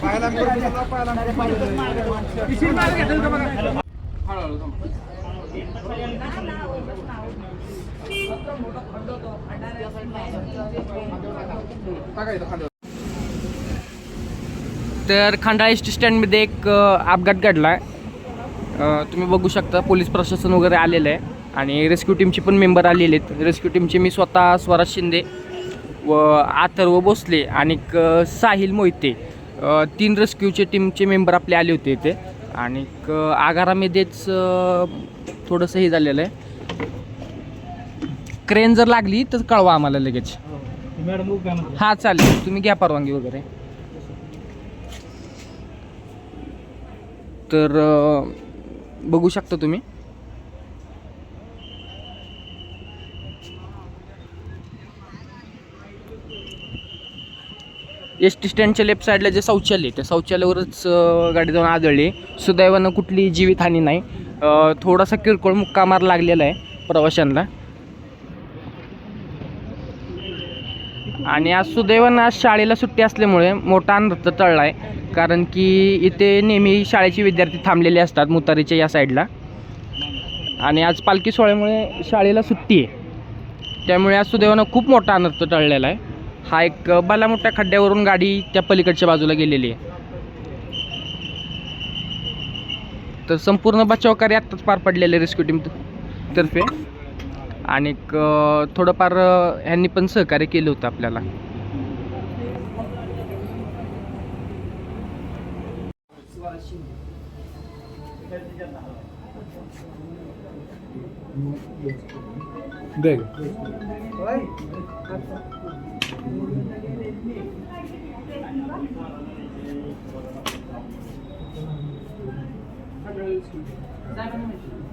पाहायला तर Khandala S T स्टँडमध्ये एक अपघात घडला आहे. तुम्ही बघू शकता पोलीस प्रशासन वगैरे आलेलं आहे आणि रेस्क्यू टीमचे पण मेंबर आलेले आहेत. रेस्क्यू टीमचे मी स्वतः स्वराज शिंदे व अथर्व भोसले आणि साहिल मोहिते तीन रेस्क्यूचे टीमचे मेंबर आपले आले होते इथे. आणि आगारामध्येच थोडंसं हे झालेलं आहे. क्रेन जर लागली तर कळवा आम्हाला लगेच. हां चालेल. तुम्ही घ्या परवानगी वगैरे. तर बघू शकता तुम्ही. एस टी स्टँडच्या लेफ्ट साईडला जे शौचालय आहे त्या शौचालयावरच गाडी जाऊन आदळली सुदैवानं कुठली जीवितहानी नाही. थोडासा किरकोळ मुक्का मार लागलेला आहे प्रवाशांना. आणि आज सुदैवानं आज शाळेला सुट्टी असल्यामुळे मोठा अनर्थ टळला आहे कारण की इथे नेहमी शाळेचे विद्यार्थी थांबलेले असतात मुतारीच्या या साईडला. आणि आज पालखी सोहळ्यामुळे शाळेला सुट्टी आहे. त्यामुळे आज सुदैवानं खूप मोठा अनर्थ टळलेला आहे. हा एक बाला मोठ्या खड्ड्यावरून गाडी त्या पलीकडच्या बाजूला गेलेली आहे. तर संपूर्ण बचाव कार्य आत्ताच पार पडलेले रेस्क्यू टीम तर्फे. आणि थोडंफार ह्यांनी पण सहकार्य केलं होतं आपल्याला. देख. Zaten öyle.